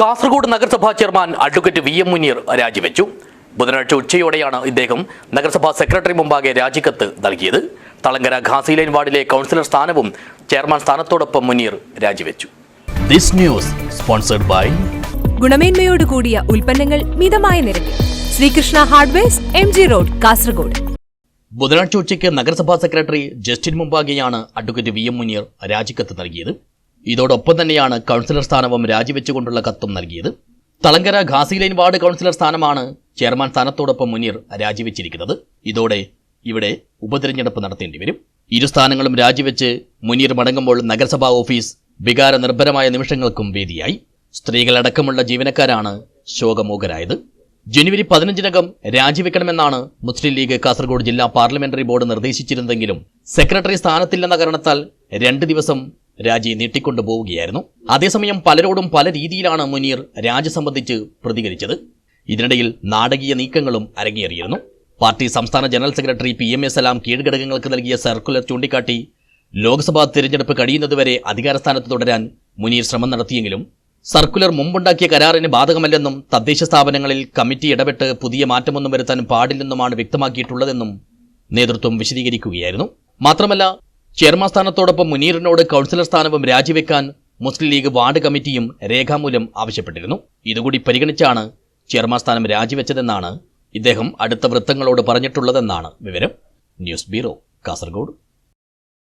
കാസർഗോഡ് നഗരസഭാ chairman advocate V M Muneer രാജിവെച്ചു. ബുധനാഴ്ച ഉച്ചയോടെയാണ് ഇദ്ദേഹം നഗരസഭാ സെക്രട്ടറി മുമ്പാകെ രാജിക്കത്ത് നൽകിയത്. തളങ്കര ഘാസിലൈൻ വാർഡിലെ കൗൺസിലർ സ്ഥാനവും ചെയർമാൻ സ്ഥാനത്തോടൊപ്പം മുനീർ രാജിവെച്ചു. ദിസ് ന്യൂസ് സ്പോൺസർഡ് ബൈ ഗുണമേന്മയോട് കൂടിയ ഉൽപ്പന്നങ്ങൾ മിതമായ നിരക്കിൽ. Sreekrishna hardwares M G road Kasaragod. ബുധനാഴ്ച ഉച്ചയ്ക്ക് നഗരസഭാ സെക്രട്ടറി ജസ്റ്റിൻ മുമ്പാകെയാണ് അഡ്വക്കേറ്റ് വി എം മുനീർ രാജിക്കത്ത് നൽകിയത്. ഇതോടൊപ്പം തന്നെയാണ് കൗൺസിലർ സ്ഥാനവും രാജിവെച്ചുകൊണ്ടുള്ള കത്തും നൽകിയത്. തളങ്കര ഘാസിലൈൻ വാർഡ് കൗൺസിലർ സ്ഥാനമാണ് ചെയർമാൻ സ്ഥാനത്തോടൊപ്പം മുനീർ രാജിവെച്ചിരിക്കുന്നത്. ഇതോടെ ഇവിടെ ഉപതിരഞ്ഞെടുപ്പ് നടത്തേണ്ടി വരും. ഇരു സ്ഥാനങ്ങളും രാജിവെച്ച് മുനീർ മടങ്ങുമ്പോൾ നഗരസഭാ ഓഫീസ് വികാര നിർഭരമായ നിമിഷങ്ങൾക്കും വേദിയായി. സ്ത്രീകളടക്കമുള്ള ജീവനക്കാരാണ് ശോകമൂകരായത് ജനുവരി പതിനഞ്ചിനകം രാജിവെക്കണമെന്നാണ് മുസ്ലിം ലീഗ് കാസർഗോഡ് ജില്ലാ പാർലമെന്ററി ബോർഡ് നിർദ്ദേശിച്ചിരുന്നെങ്കിലും സെക്രട്ടറി സ്ഥാനത്തില്ലെന്ന കാരണത്താൽ രണ്ട് ദിവസം രാജി നീട്ടിക്കൊണ്ടുപോവുകയായിരുന്നു. അതേസമയം പലരോടും പല രീതിയിലാണ് മുനീർ രാജി സംബന്ധിച്ച് പ്രതികരിച്ചത്. ഇതിനിടയിൽ നാടകീയ നീക്കങ്ങളും അരങ്ങേറിയിരുന്നു. പാർട്ടി സംസ്ഥാന general secretary P M A Salam കീഴ്ഘടകങ്ങൾക്ക് നൽകിയ സർക്കുലർ ചൂണ്ടിക്കാട്ടി ലോക്സഭാ തിരഞ്ഞെടുപ്പ് കഴിയുന്നതുവരെ അധികാരസ്ഥാനത്ത് തുടരാൻ മുനീർ ശ്രമം നടത്തിയെങ്കിലും സർക്കുലർ മുമ്പുണ്ടാക്കിയ കരാറിന് ബാധകമല്ലെന്നും തദ്ദേശ സ്ഥാപനങ്ങളിൽ കമ്മിറ്റി ഇടപെട്ട് പുതിയ മാറ്റമൊന്നും വരുത്താൻ പാടില്ലെന്നുമാണ് വ്യക്തമാക്കിയിട്ടുള്ളതെന്നും നേതൃത്വം വിശദീകരിക്കുകയായിരുന്നു. മാത്രമല്ല ചെയർമാൻ സ്ഥാനത്തോടൊപ്പം മുനീറിനോട് കൗൺസിലർ സ്ഥാനവും രാജിവെക്കാൻ മുസ്ലിം ലീഗ് വാർഡ് കമ്മിറ്റിയും രേഖാമൂലം ആവശ്യപ്പെട്ടിരുന്നു. ഇതുകൂടി പരിഗണിച്ചാണ് ചെയർമാൻ സ്ഥാനം രാജിവെച്ചതെന്നാണ് ഇദ്ദേഹം അടുത്ത വൃത്തങ്ങളോട് പറഞ്ഞിട്ടുള്ളതെന്നാണ് വിവരം. News bureau Kasaragod.